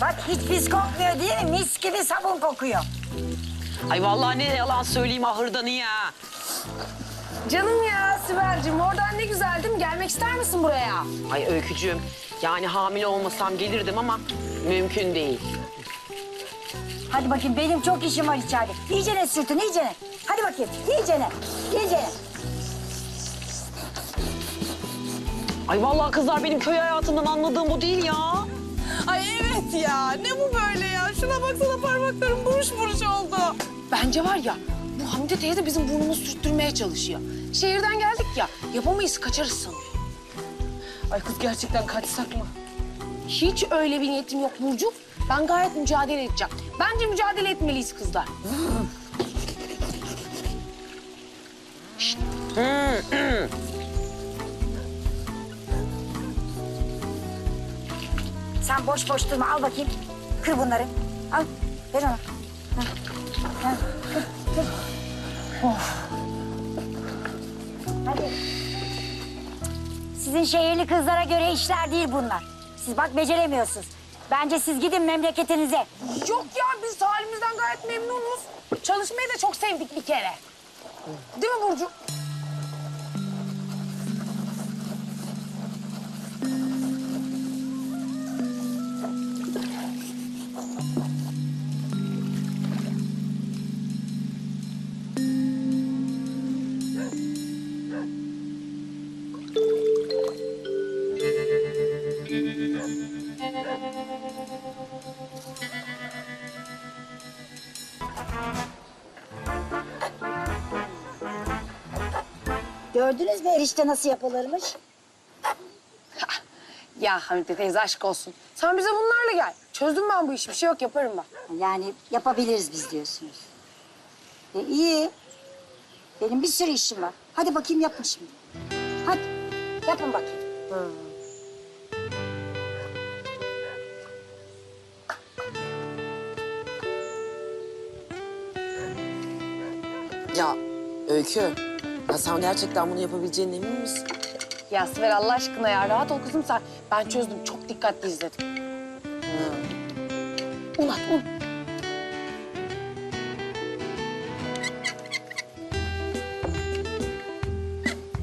Bak hiç pis kokmuyor değil mi? Mis gibi sabun kokuyor. Ay vallahi ne yalan söyleyeyim ahırdanı ya. Canım ya Sibel'cim oradan ne güzel değil mi? Gelmek ister misin buraya? Ay Öykücüğüm yani hamile olmasam gelirdim ama mümkün değil. Hadi bakayım benim çok işim var içeride. İyicene sürtün iyicene. Hadi bakayım iyicene. İyicene. Ay vallahi kızlar benim köy hayatından anladığım bu değil ya. Ya. Ne bu böyle ya? Şuna baksana parmaklarım buruş buruş oldu. Bence var ya bu Hamide teyze bizim burnumuzu sürttürmeye çalışıyor. Şehirden geldik ya yapamayız kaçarız sanıyor. Ay kız gerçekten kaçsak mı? Hiç öyle bir niyetim yok Burcu. Ben gayet mücadele edeceğim. Bence mücadele etmeliyiz kızlar. Sen boş boş durma al bakayım. Kır bunları. Al ver ona. Ha, ha, kır, kır. Of. Hadi. Sizin şehirli kızlara göre işler değil bunlar. Siz bak beceremiyorsunuz. Bence siz gidin memleketinize. Yok ya biz halimizden gayet memnunuz. Çalışmayı da çok sevdik bir kere. Değil mi Burcu? Gördünüz mü erişte nasıl yapılırmış? Ya Hamide teyze aşk olsun. Sen bize bunlarla gel. Çözdüm ben bu işi. Bir şey yok yaparım ben. Yani yapabiliriz biz diyorsunuz. E, iyi. Benim bir sürü işim var. Hadi bakayım yapın şimdi. Hadi yapın bakayım. Ya Öykü ya sen gerçekten bunu yapabileceğine emin misin? Ya Sibel Allah aşkına ya rahat ol kızım sen. Ben çözdüm. Çok dikkatli izledim. Un at un.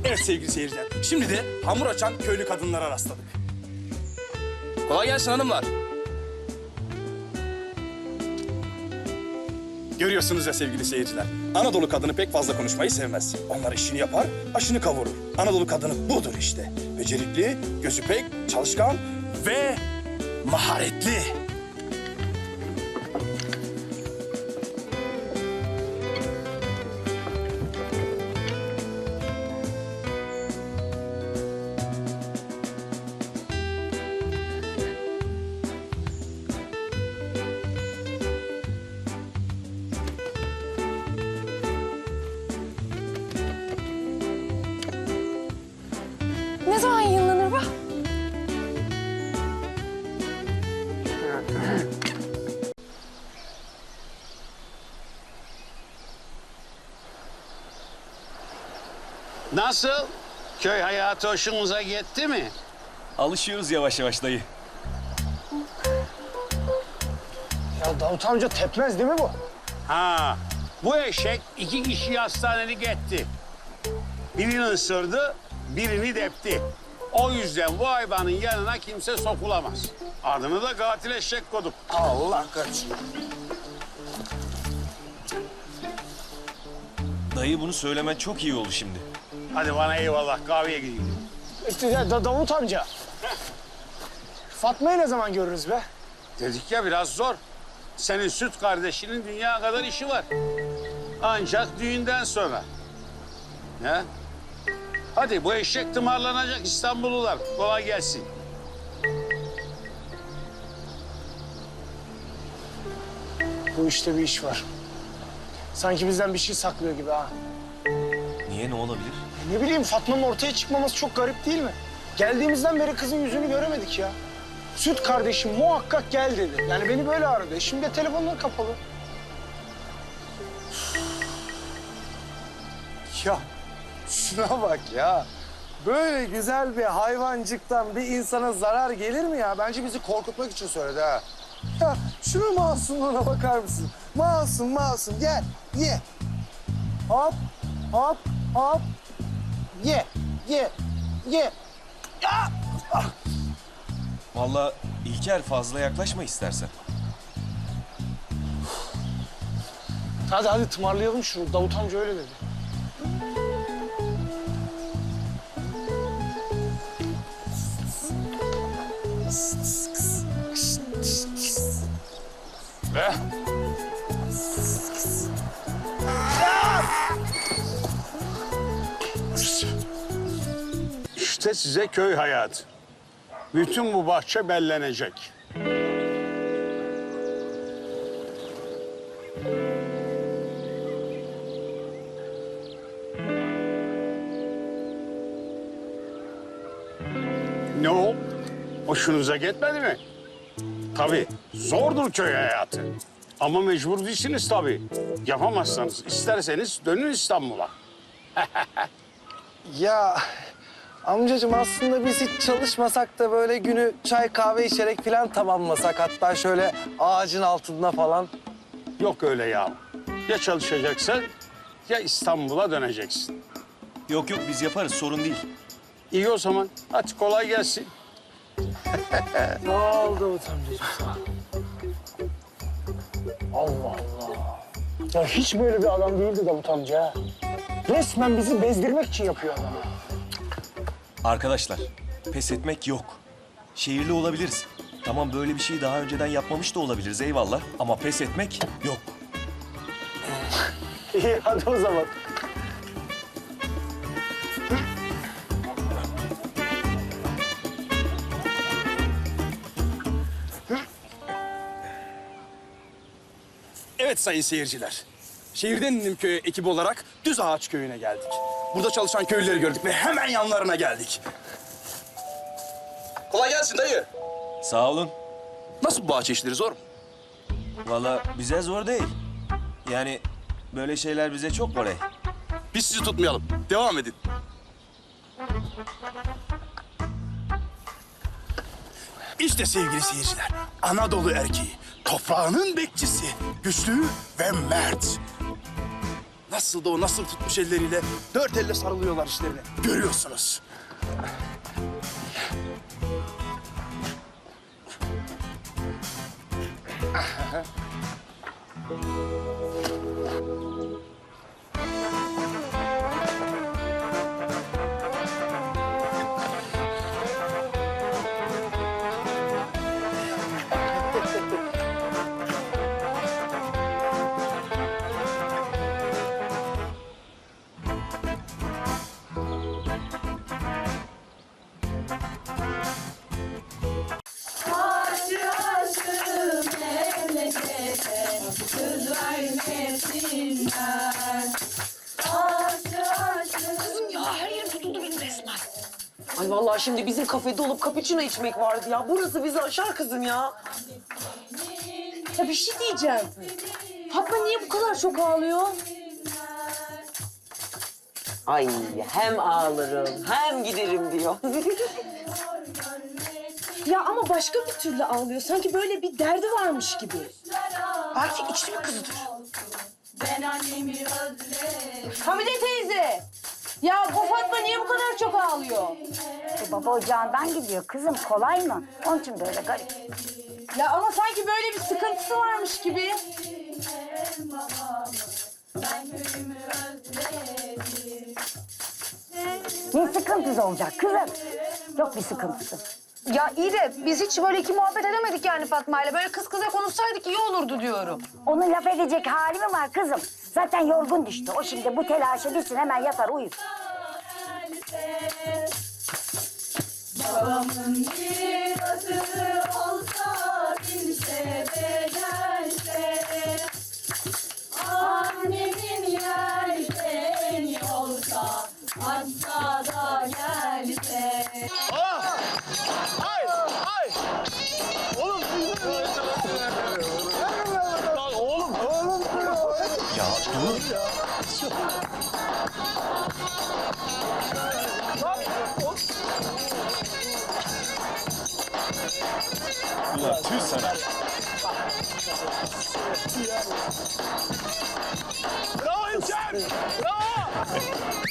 Evet sevgili seyirciler. Şimdi de hamur açan köylü kadınlara rastladık. Kolay gelsin hanımlar. Görüyorsunuz ya sevgili seyirciler. Anadolu kadını pek fazla konuşmayı sevmez. Onlar işini yapar, aşını kavurur. Anadolu kadını budur işte. Becerikli, gözü pek, çalışkan ve maharetli. Nasıl? Köy hayatı hoşunuza gitti mi? Alışıyoruz yavaş yavaş dayı. Ya Davut amca tepmez değil mi bu? Ha, bu eşek iki kişiyi hastanelik etti. Birini ısırdı, birini depti. O yüzden bu hayvanın yanına kimse sokulamaz. Adını da katil eşek koyduk. Allah kaçsın. Dayı bunu söylemen çok iyi oldu şimdi. Hadi bana eyvallah, kahveye gideyim. İşte ya Da- Davut amca. Fatma'yı ne zaman görürüz be? Dedik ya biraz zor. Senin süt kardeşinin dünya kadar işi var. Ancak düğünden sonra. Ne? Hadi bu eşek tımarlanacak İstanbullular. Kolay gelsin. Bu işte bir iş var. Sanki bizden bir şey saklıyor gibi ha. Niye ne olabilir? Ne bileyim Fatma'nın ortaya çıkmaması çok garip değil mi? Geldiğimizden beri kızın yüzünü göremedik ya. Süt kardeşim muhakkak gel dedi. Yani beni böyle aradı. Şimdi de telefonları kapalı. Ya şuna bak ya. Böyle güzel bir hayvancıktan bir insana zarar gelir mi ya? Bence bizi korkutmak için söyledi ha. Ya şunun masumluğuna bakar mısın? Masum masum gel ye. Hop hop hop. Ye ye ye. Vallahi İlker fazla yaklaşma istersen. Hadi hadi tımarlayalım şunu. Davut amca öyle dedi. İşte size köy hayatı. Bütün bu bahçe bellenecek. Ne o? Hoşunuza gitmedi mi? Tabii zordur köy hayatı. Ama mecbur değilsiniz tabii. Yapamazsanız isterseniz dönün İstanbul'a. Ya amcacığım aslında biz hiç çalışmasak da böyle günü çay kahve içerek falan tamamlasak. Hatta şöyle ağacın altında falan. Yok öyle ya. Ya çalışacaksın ya İstanbul'a döneceksin. Yok yok biz yaparız sorun değil. İyi o zaman. Hadi kolay gelsin. Ne oldu Davut amcacığım sana? Allah Allah. Ya hiç böyle bir adam değildi Davut amca. Resmen bizi bezdirmek için yapıyor adam. Arkadaşlar pes etmek yok. Şehirli olabiliriz. Tamam böyle bir şeyi daha önceden yapmamış da olabiliriz eyvallah. Ama pes etmek yok. İyi hadi o zaman. Evet sayın seyirciler. Şehirden indim köye ekibi olarak Düz Ağaç Köyü'ne geldik. Burada çalışan köylüleri gördük ve hemen yanlarına geldik. Kolay gelsin dayı. Sağ olun. Nasıl bu bahçe işleri zor mu? Valla bize zor değil. Yani böyle şeyler bize çok kolay. Biz sizi tutmayalım. Devam edin. İşte sevgili seyirciler, Anadolu erkeği, toprağının bekçisi, güçlü ve mert. Nasıl da o nasıl tutmuş elleriyle dört elle sarılıyorlar işlerine. Görüyorsunuz. Şimdi bizim kafede olup cappuccino içmek vardı ya. Burası bizi aşar kızım ya. Ya bir şey diyeceğim. Fatma niye bu kadar çok ağlıyor? Ay hem ağlarım hem giderim diyor. Ya ama başka bir türlü ağlıyor. Sanki böyle bir derdi varmış gibi. Belki içli bir kızıdır. Hamide teyze. Ya bu Fatma niye bu kadar çok ağlıyor? E, baba ocağından gidiyor. Kızım kolay mı? Onun için böyle garip. Ya ama sanki böyle bir sıkıntısı varmış gibi. Ne sıkıntısı olacak kızım? Yok bir sıkıntısı. Ya iyi de biz hiç böyle iki muhabbet edemedik yani Fatma ile. Böyle kız kıza konuşsaydık iyi olurdu diyorum. Onun laf edecek hali mi var kızım? Zaten yorgun düştü. O şimdi bu telaşı bitsin hemen yatar uyur. Annemin Ya dur. Çok. Ulan tüh sana. Bravo hemşerim! Bravo!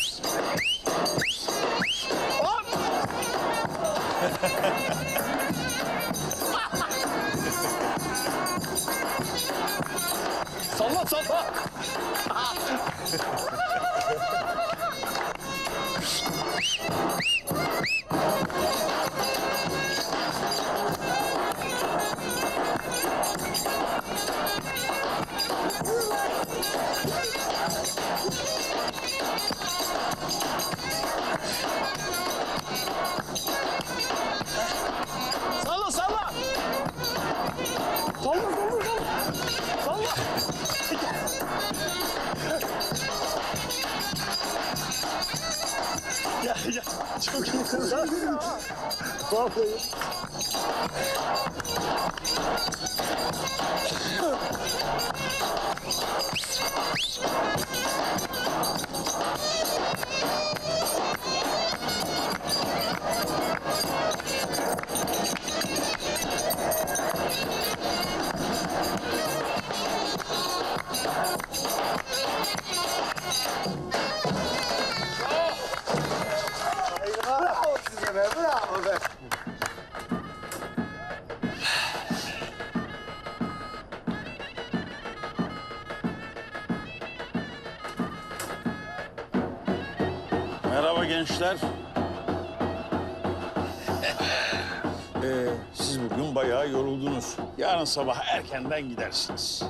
Bayağı yoruldunuz. Yarın sabah erkenden gidersiniz.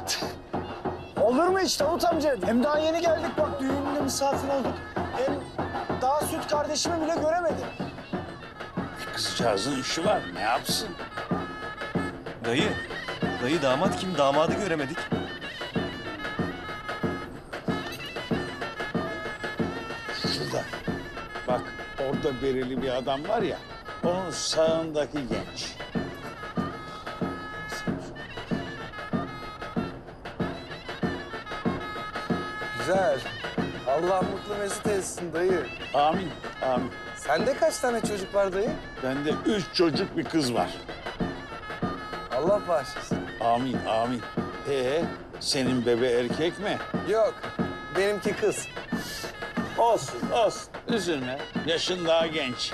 Olur mu hiç Davut amca? Hem daha yeni geldik bak düğününde misafir olduk. Hem daha süt kardeşimi bile göremedim. Kızcağızın işi var, ne yapsın? Dayı, dayı damat kim? Damadı göremedik. Şurada. Bak, orada bereli bir adam var ya, onun sağındaki genç. Güzel. Allah mutlu mesut etsin dayı. Amin, amin. Sende kaç tane çocuk var dayı? Bende üç çocuk bir kız var. Allah bağışlasın. Amin, amin. Ee, senin bebe erkek mi? Yok, benimki kız. Olsun, olsun. Üzülme. Yaşın daha genç.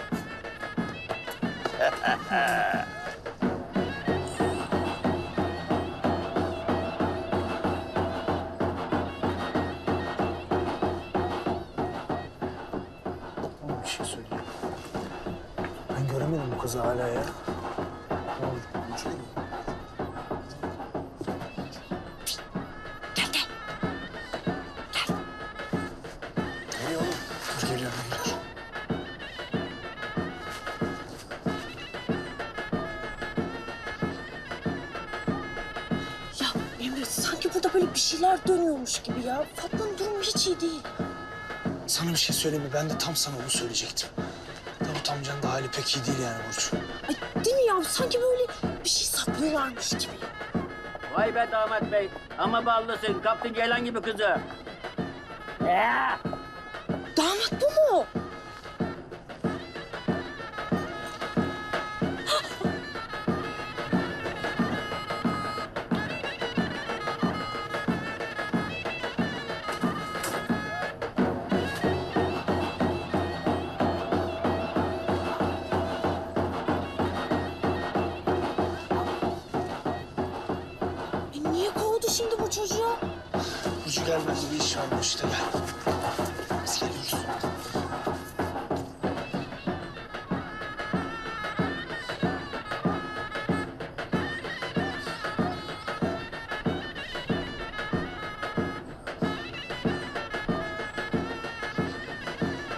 hala ya. Ne oldu? Nereye oğlum? Dur geliyorum, geliyorum. Ya Emre sanki burada böyle bir şeyler dönüyormuş gibi ya. Fatma'nın durumu hiç iyi değil. Sana bir şey söyleyeyim mi? Ben de tam sana onu söyleyecektim. Hali pek iyi değil yani Burcu. Ay değil mi ya? Sanki böyle bir şey saklıyorlarmış gibi. Vay be damat bey. Ama ballısın. Kaptın gelen gibi kızı. Ya. Damat bu mu? Burcu gel bence bir iş var bu işte gel. Biz geliyoruz.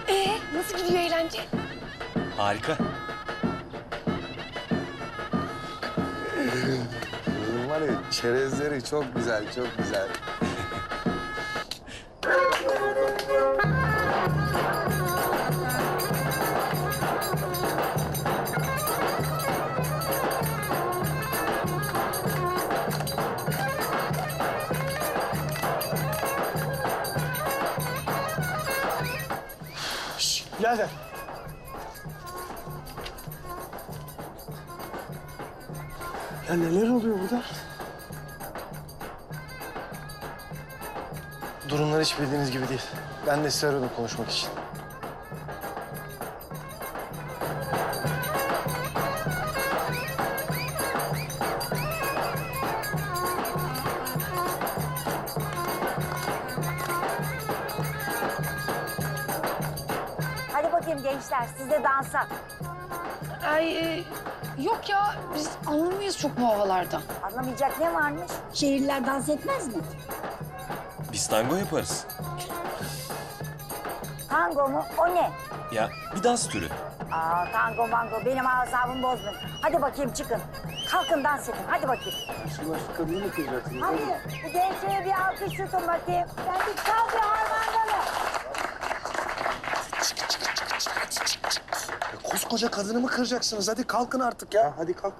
Ee nasıl gidiyor eğlence? Harika. Var ya, çerezleri çok güzel, çok güzel. Birader. Ya neler oluyor burada? Durumlar hiç bildiğiniz gibi değil. Ben de sizi aradım konuşmak için. Hadi bakayım gençler siz de dansa. Ay e, yok ya biz anlamayız çok bu havalardan. Anlamayacak ne varmış? Şehirliler dans etmez mi? Biz tango yaparız. Tango mu? O ne? Ya bir dans türü. Aa tango mango benim asabımı bozmayın. Hadi bakayım çıkın. Kalkın dans edin. Hadi bakayım. kadını mı kıracaksınız? Hadi bu gençlere bir alkış tutun bakayım. Ben bir kal bir harmandalı. Koskoca kadını mı kıracaksınız? Hadi kalkın artık ya. Hadi kalk.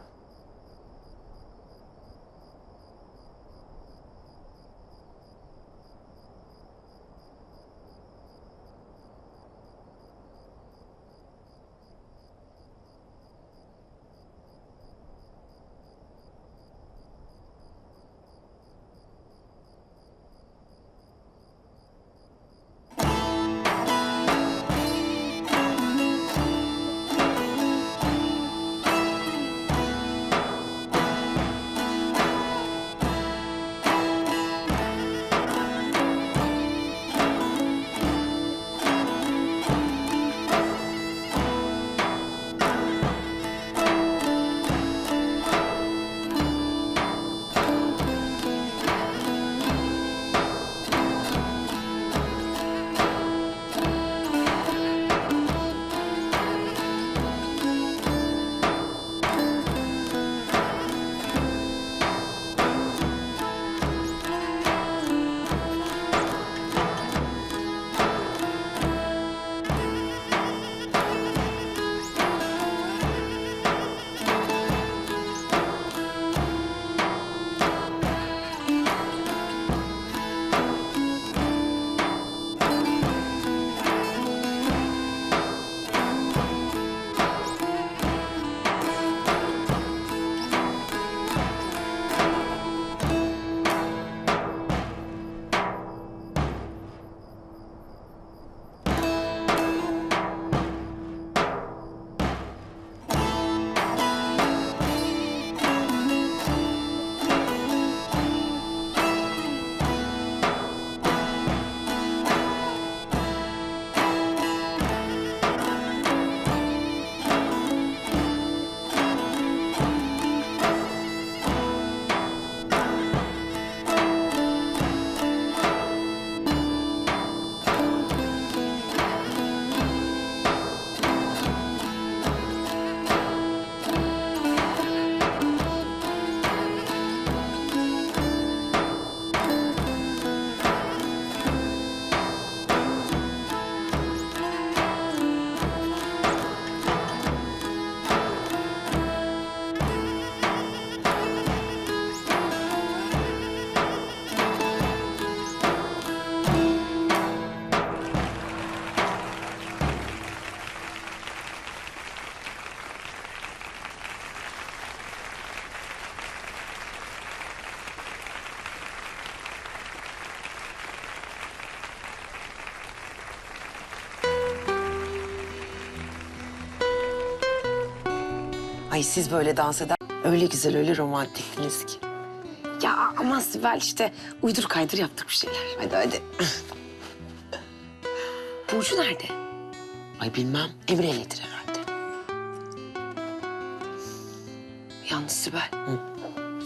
Siz böyle dans eder. Öyle güzel, öyle romantiktiniz ki. Ya aman Sibel işte uydur kaydır yaptık bir şeyler. Hadi hadi. Burcu nerede? Ay bilmem. Emre'yledir herhalde. Yalnız Sibel.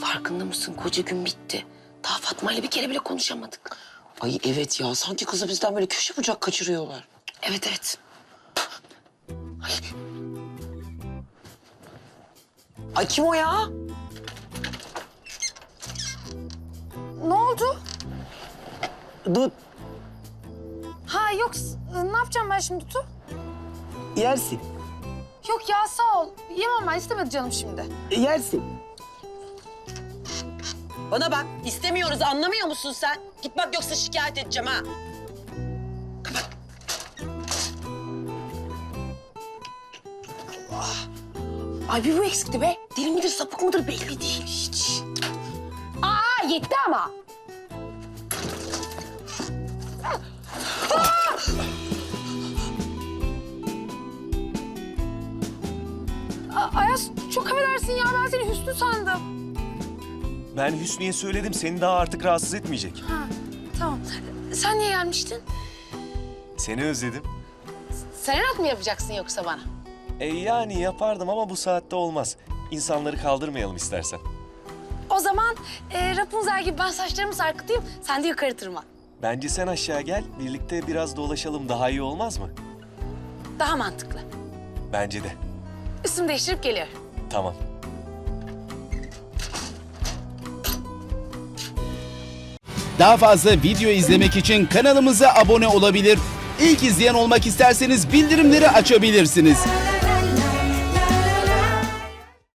Farkında mısın? Koca gün bitti. Daha Fatma ile bir kere bile konuşamadık. Ay evet ya. Sanki kızı bizden böyle köşe bucak kaçırıyorlar. Evet evet. Ay kim o ya? Ne oldu? Dut Ha yok ne yapacağım ben şimdi Tutu? yersin. Yok ya sağ ol. Yemem ben istemedi canım şimdi. Yersin. Bana bak. istemiyoruz anlamıyor musun sen? Git bak yoksa şikayet edeceğim ha. Ay bir bu eksikti be. Deli midir sapık mıdır belli değil hiç. Aa yetti ama. A- Ayaz çok affedersin ya ben seni Hüsnü sandım. Ben Hüsnü'ye söyledim seni daha artık rahatsız etmeyecek. Ha tamam. Sen niye gelmiştin? Seni özledim. Serenat mı yapacaksın yoksa bana? E yani yapardım ama bu saatte olmaz. İnsanları kaldırmayalım istersen. O zaman e, Rapunzel gibi ben saçlarımı sarkıtayım. Sen de yukarı tırman. Bence sen aşağı gel, birlikte biraz dolaşalım daha iyi olmaz mı? Daha mantıklı. Bence de. Üstümü değiştirip geliyorum. Tamam. Daha fazla video izlemek için kanalımıza abone olabilir. İlk izleyen olmak isterseniz bildirimleri açabilirsiniz.